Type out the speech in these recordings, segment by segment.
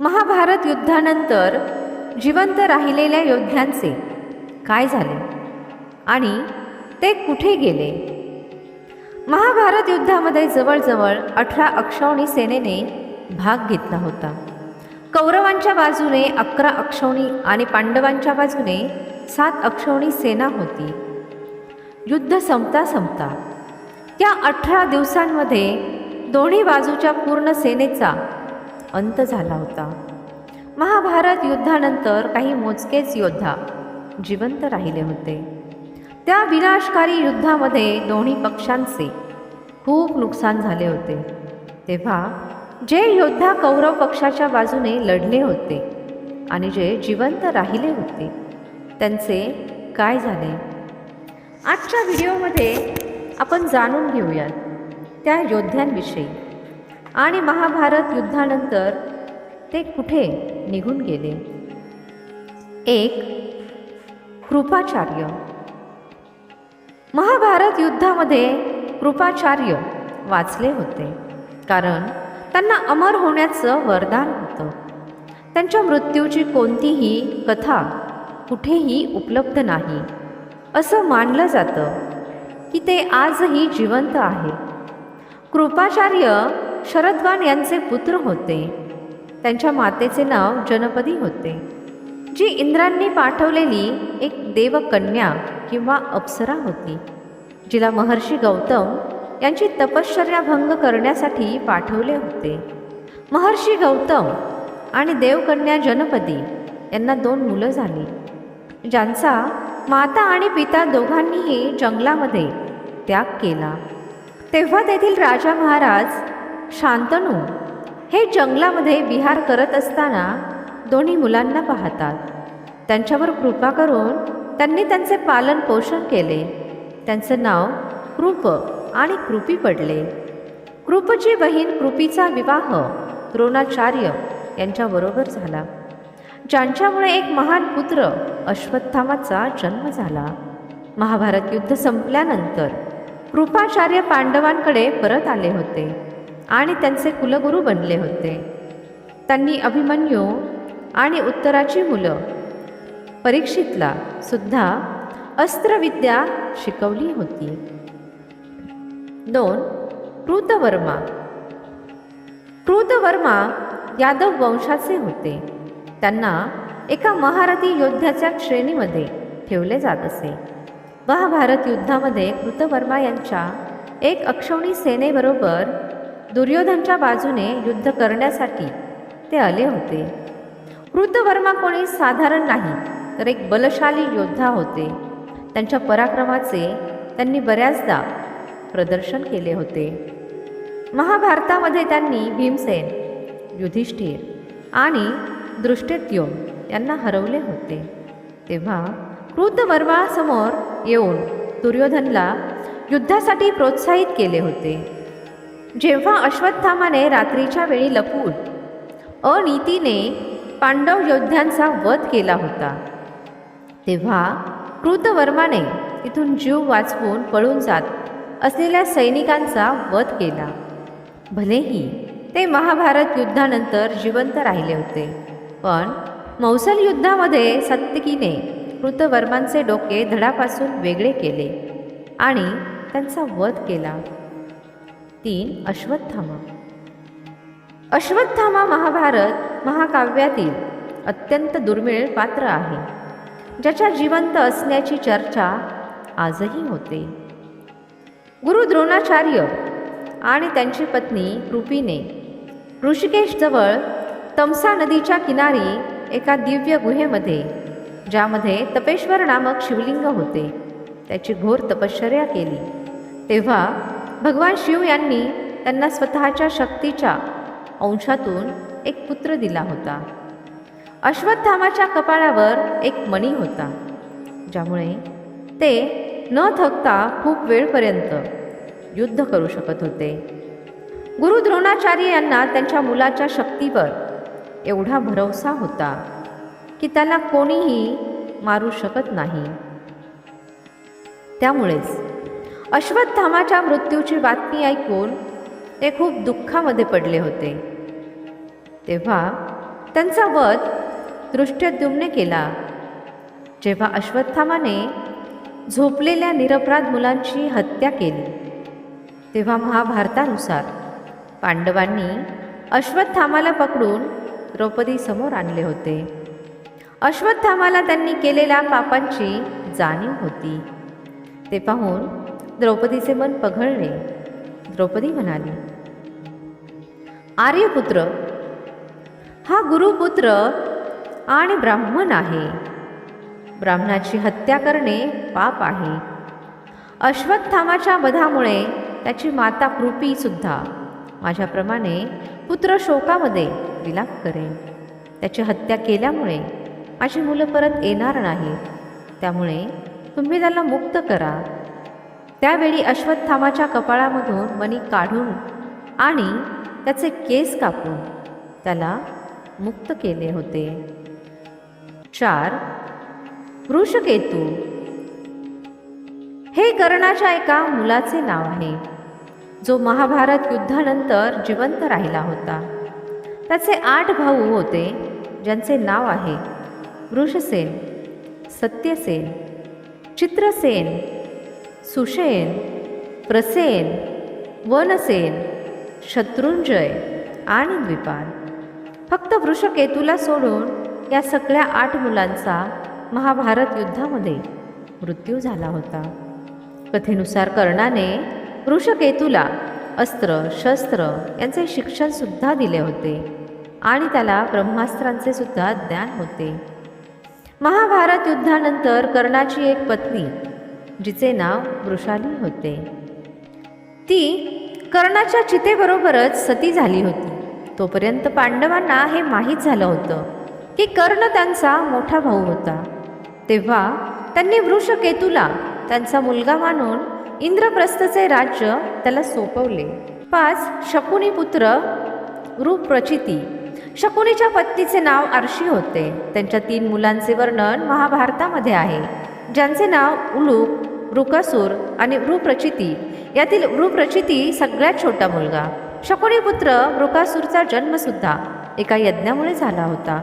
महाभारत युद्धानंतर जिवंत राहिलेल्या योद्ध्यांचे काय झाले? आणि ते कुठे गेले? महाभारत युद्धामध्ये जवळजवळ अठरा अक्षौणी सेनेने भाग घेतला होता. कौरवांच्या बाजूने अकरा अक्षौणी आणि पांडवांच्या बाजूने सात अक्षौणी सेना होती. युद्ध संपता संपता त्या अठरा दिवसांमध्ये दोन्ही बाजूच्या पूर्ण सेनेचा अंत झाला होता. महाभारत युद्धानंतर काही मोजकेच योद्धा जिवंत राहिले होते. त्या विनाशकारी युद्धामध्ये दोन्ही पक्षांचे खूप नुकसान झाले होते. तेव्हा जे योद्धा कौरव पक्षाच्या बाजूने लढले होते आणि जे जिवंत राहिले होते त्यांचे काय झाले? आजच्या व्हिडिओमध्ये आपण जाणून घेऊयात त्या योद्ध्यांविषयी. आणि महाभारत युद्धानंतर ते कुठे निघून गेले? एक कृपाचार्य. महाभारत युद्धामध्ये कृपाचार्य वाचले होते कारण त्यांना अमर होण्याचं वरदान होतं. त्यांच्या मृत्यूची कोणतीही कथा कुठेही उपलब्ध नाही. असं मानलं जातं की ते आजही जिवंत आहे. कृपाचार्य शरद्वान यांचे पुत्र होते. त्यांच्या मातेचे नाव जनपदी होते. जी इंद्रांनी पाठवलेली एक देवकन्या किंवा अप्सरा होती जिला महर्षी गौतम यांची तपश्चर्या भंग करण्यासाठी पाठवले होते. महर्षी गौतम आणि देवकन्या जनपदी यांना दोन मुलं झाली ज्यांचा माता आणि पिता दोघांनीही जंगलामध्ये त्याग केला. तेव्हा तेथील राजा महाराज शांतनू हे जंगलामध्ये विहार करत असताना दोन्ही मुलांना पाहतात. त्यांच्यावर कृपा करून त्यांनी त्यांचे पालन पोषण केले. त्यांचे नाव कृप आणि कृपी पडले. कृपची बहीण कृपीचा विवाह द्रोणाचार्य यांच्याबरोबर झाला. ज्यांच्यामुळे एक महान पुत्र अश्वत्थामाचा जन्म झाला. महाभारत युद्ध संपल्यानंतर कृपाचार्य पांडवांकडे परत आले होते. आणि त्यांचे कुलगुरू बनले होते. त्यांनी अभिमन्यू आणि उत्तराची मुलं परीक्षितला सुद्धा अस्त्रविद्या शिकवली होती. दोन कृतवर्मा. कृतवर्मा यादव वंशाचे होते. त्यांना एका महारथी योद्ध्याच्या श्रेणीमध्ये ठेवले जात असे. महाभारत युद्धामध्ये कृतवर्मा यांच्या एक अक्षौणी सेनेबरोबर दुर्योधनच्या बाजूने युद्ध करण्यासाठी ते आले होते. कृतवर्मा कोणी साधारण नाही तर एक बलशाली योद्धा होते. त्यांच्या पराक्रमाचे त्यांनी बऱ्याचदा प्रदर्शन केले होते. महाभारतामध्ये त्यांनी भीमसेन युधिष्ठिर आणि दृष्टेत्यो यांना हरवले होते. तेव्हा कृतवर्मासमोर येऊन दुर्योधनला युद्धासाठी प्रोत्साहित केले होते. जेव्हा अश्वत्थामाने रात्रीच्या वेळी लपून अनीतीने पांडव योद्ध्यांचा वध केला होता. तेव्हा कृतवर्माने तिथून जीव वाचवून पळून जात असलेल्या सैनिकांचा वध केला. भलेही ते महाभारत युद्धानंतर जिवंत राहिले होते पण मौसल युद्धामध्ये सत्यकीने कृतवर्मांचे डोके धडापासून वेगळे केले आणि त्यांचा वध केला. तीन अश्वत्थामा. अश्वत्थामा महाभारत महाकाव्यातील अत्यंत दुर्मिळ पात्र आहे. ज्याच्या जिवंत असण्याची चर्चा आजही होते. गुरु द्रोणाचार्य आणि त्यांची पत्नी कृपीने ऋषिकेशजवळ तमसा नदीच्या किनारी एका दिव्य गुहेमध्ये ज्यामध्ये तपेश्वर नामक शिवलिंग होते त्याची घोर तपश्चर्या केली. तेव्हा भगवान शिव यांनी त्यांना स्वतःच्या शक्तीच्या अंशातून एक पुत्र दिला होता. अश्वत्थामाच्या कपाळावर एक मणी होता ज्यामुळे ते न थकता खूप वेळपर्यंत युद्ध करू शकत होते. गुरु द्रोणाचार्य यांना त्यांच्या मुलाच्या शक्तीवर एवढा भरवसा होता की त्याला कोणीही मारू शकत नाही. त्यामुळेच अश्वत्थामाच्या मृत्यूची बातमी ऐकून ते खूप दुःखामध्ये पडले होते. तेव्हा त्यांचा वध दृष्ट्यद्युम्ने केला. जेव्हा अश्वत्थामाने झोपलेल्या निरपराध मुलांची हत्या केली तेव्हा महाभारतानुसार पांडवांनी अश्वत्थामाला पकडून द्रौपदी समोर आणले होते. अश्वत्थामाला त्यांनी केलेल्या पापांची जाणीव होती. ते पाहून द्रौपदीचे मन पघळले द्रौपदी म्हणाली आर्यपुत्र हा गुरुपुत्र आणि ब्राह्मण आहे. ब्राह्मणाची हत्या करणे पाप आहे. अश्वत्थामाच्या वधामुळे त्याची माता कृपीसुद्धा माझ्याप्रमाणे पुत्र शोकामध्ये विलाप करेल त्याची हत्या केल्यामुळे माझी मुलं परत येणार नाहीत. त्यामुळे तुम्ही त्याला मुक्त करा. त्यावेळी अश्वत्थामाच्या कपाळामधून मणी काढून आणि त्याचे केस कापून त्याला मुक्त केले होते. चार. वृषकेतू हे कर्णाच्या एका मुलाचे नाव आहे. जो महाभारत युद्धानंतर जिवंत राहिला होता. त्याचे आठ भाऊ होते ज्यांचे नाव आहे वृषसेन सत्यसेन चित्रसेन सुशेन प्रसेन वनसेन शत्रुंजय आणि द्विपाल. फक्त वृषकेतूला सोडून या सगळ्या आठ मुलांचा महाभारत युद्धामध्ये मृत्यू झाला होता. कथेनुसार कर्णाने वृषकेतूला अस्त्र शस्त्र यांचे शिक्षणसुद्धा दिले होते आणि त्याला ब्रह्मास्त्रांचे सुद्धा ज्ञान होते. महाभारत युद्धानंतर कर्णाची एक पत्नी जिचे नाव वृषाली होते. ती कर्णाच्या चितेबरोबरच सती झाली होती. तोपर्यंत पांडवांना हे माहीत झालं होतं की कर्ण त्यांचा मोठा भाऊ होता. तेव्हा त्यांनी वृषकेतूला त्यांचा मुलगा मानून इंद्रप्रस्थचे राज्य त्याला सोपवले. पाच शकुनी पुत्र वृप्रचिती शकुनीच्या पत्नीचे नाव आरशी होते. त्यांच्या तीन मुलांचे वर्णन महाभारतामध्ये आहे. ज्यांचे नाव उलूक वृकासूर आणि वृप्रचिती यातील वृप्रचिती सगळ्यात छोटा मुलगा. शकुनी पुत्र वृकासूरचा जन्मसुद्धा एका यज्ञामुळे झाला होता.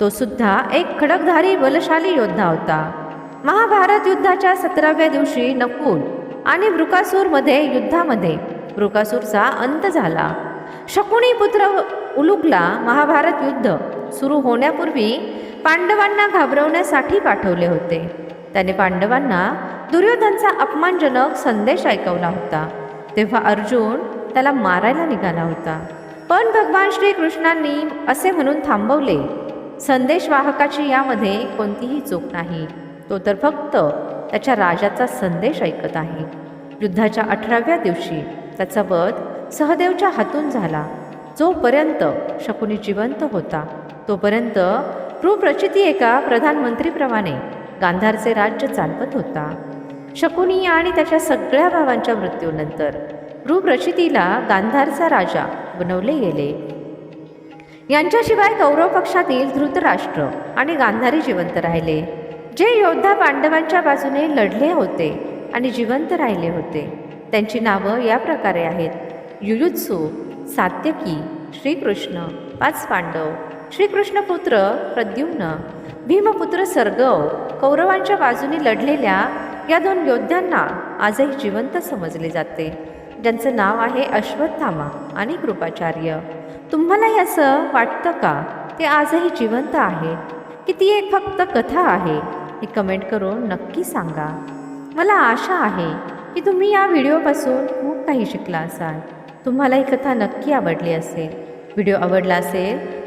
तो सुद्धा एक खडकधारी बलशाली योद्धा होता. महाभारत युद्धाच्या सतराव्या दिवशी नकुल आणि वृकासूरमध्ये युद्धामध्ये वृकासूरचा अंत झाला. शकुनी पुत्र उलुकला महाभारत युद्ध सुरू होण्यापूर्वी पांडवांना घाबरवण्यासाठी पाठवले होते. त्याने पांडवांना दुर्योधनचा अपमानजनक संदेश ऐकवला होता. तेव्हा अर्जुन त्याला मारायला निघाला होता. पण भगवान श्रीकृष्णांनी असे म्हणून थांबवले संदेशवाहकाची यामध्ये कोणतीही चूक नाही. तो तर फक्त त्याच्या राजाचा संदेश ऐकत आहे. युद्धाच्या अठराव्या दिवशी त्याचा वध सहदेवच्या हातून झाला. जोपर्यंत शकुनी जिवंत होता तोपर्यंत भ्रूप्रचिती एका प्रधानमंत्रीप्रमाणे गांधारचे राज्य चालवत होता. शकुनी आणि त्याच्या सगळ्या भावांच्या मृत्यूनंतर रूपरचितीला गांधारचा राजा बनवले गेले. यांच्याशिवाय कौरव पक्षातील धृतराष्ट्र आणि गांधारी जिवंत राहिले जे योद्धा पांडवांच्या बाजूने लढले होते आणि जिवंत राहिले होते. त्यांची नावं या प्रकारे आहेत. युयुत्सू सात्यकी श्रीकृष्ण पाच पांडव श्रीकृष्णपुत्र प्रद्युम्न भीमपुत्र सर्गव कौरवांच्या बाजूने लढलेल्या या दोन योद्ध्यांना आजही जिवंत समजले जाते. ज्यांचं नाव आहे अश्वत्थामा आणि कृपाचार्य. तुम्हालाही असं वाटतं का? ते आजही जिवंत आहे. की ती एक फक्त कथा आहे हे कमेंट करून नक्की सांगा. मला आशा आहे की तुम्ही या व्हिडिओपासून खूप काही शिकला असाल. तुम्हाला ही कथा नक्की आवडली असेल. व्हिडिओ आवडला असेल